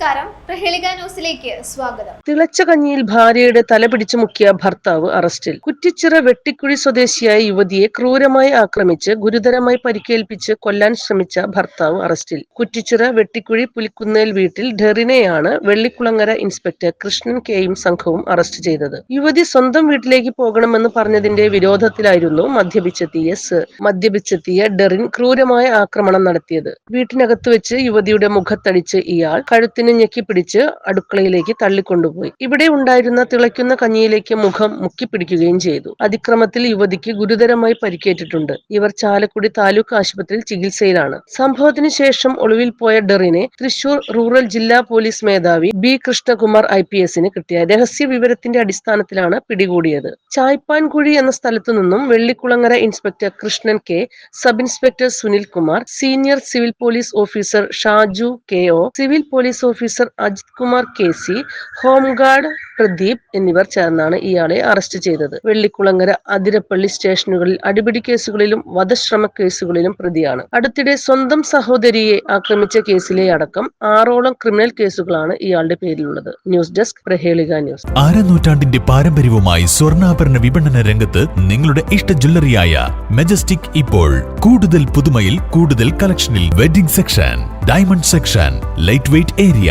നമസ്കാരം. പ്രഹേളിക ന്യൂസിലേക്ക് സ്വാഗതം. തിളച്ച കഞ്ഞിയിൽ ഭാര്യയുടെ തല പിടിച്ചു മുക്കിയ ഭർത്താവ് അറസ്റ്റിൽ. കുറ്റിച്ചിറ വെട്ടിക്കുഴി സ്വദേശിയായ യുവതിയെ ക്രൂരമായി ആക്രമിച്ച് ഗുരുതരമായി പരിക്കേൽപ്പിച്ച് കൊല്ലാൻ ശ്രമിച്ച ഭർത്താവ് അറസ്റ്റിൽ. കുറ്റിച്ചിറ വെട്ടിക്കുഴി പുലിക്കുന്നേൽ വീട്ടിൽ ഡെറിനെയാണ് വെള്ളിക്കുളങ്ങര ഇൻസ്പെക്ടർ കൃഷ്ണൻ കെയും സംഘവും അറസ്റ്റ് ചെയ്തത്. യുവതി സ്വന്തം വീട്ടിലേക്ക് പോകണമെന്ന് പറഞ്ഞതിന്റെ വിരോധത്തിലായിരുന്നു മദ്യപിച്ചെത്തിയ സ്. മദ്യപിച്ചെത്തിയ ഡെറിൻ ക്രൂരമായ ആക്രമണം നടത്തിയത്. വീട്ടിനകത്ത് വെച്ച് യുവതിയുടെ മുഖത്തടിച്ച് ഇയാൾ കഴുത്തിന് ഞെക്കിപ്പിടിച്ച് അടുക്കളയിലേക്ക് തള്ളിക്കൊണ്ടുപോയി. ഇവിടെ ഉണ്ടായിരുന്ന തിളയ്ക്കുന്ന കഞ്ഞിയിലേക്ക് മുഖം മുക്കി മുക്കിപ്പിടിക്കുകയും ചെയ്തു. അതിക്രമത്തിൽ യുവതിക്ക് ഗുരുതരമായി പരിക്കേറ്റിട്ടുണ്ട്. ഇവർ ചാലക്കുടി താലൂക്ക് ആശുപത്രിയിൽ ചികിത്സയിലാണ്. സംഭവത്തിന് ശേഷം ഒളിവിൽ പോയ ഡെറിനെ തൃശൂർ റൂറൽ ജില്ലാ പോലീസ് മേധാവി ബി കൃഷ്ണകുമാർ ഐ പി എസിന് കിട്ടിയ രഹസ്യ വിവരത്തിന്റെ അടിസ്ഥാനത്തിലാണ് പിടികൂടിയത്. ചായ്പാൻകുഴി എന്ന സ്ഥലത്തു നിന്നും Vellikulangara inspector Krishnan K sub inspector Sunil Kumar senior civil police officer Shaju K O civil police officer Ajith Kumar K C home guard Pradeep എന്നിവർ ചേർന്നാണ് ഇയാളെ അറസ്റ്റ് ചെയ്തത്. വെള്ളിക്കുളങ്ങര അതിരപ്പള്ളി സ്റ്റേഷനുകളിൽ അടിപിടി കേസുകളിലും വധശ്രമ കേസുകളിലും പ്രതിയാണ്. അടുത്തിടെ സ്വന്തം സഹോദരിയെ ആക്രമിച്ച കേസിലെ അടക്കം ആറോളം ക്രിമിനൽ കേസുകളാണ് ഇയാളുടെ പേരിലുള്ളത്. News desk Prahelika news. ആരനൂറ്റാണ്ടിന്റെ പാരമ്പര്യവുമായി സ്വർണാഭരണ വിപണന രംഗത്ത് നിങ്ങളുടെ ഇഷ്ട ജ്വല്ലറിയായ മെജസ്റ്റിക് ഇപ്പോൾ കൂടുതൽ പുതുമയിൽ കൂടുതൽ കളക്ഷനിൽ wedding section diamond section light weight area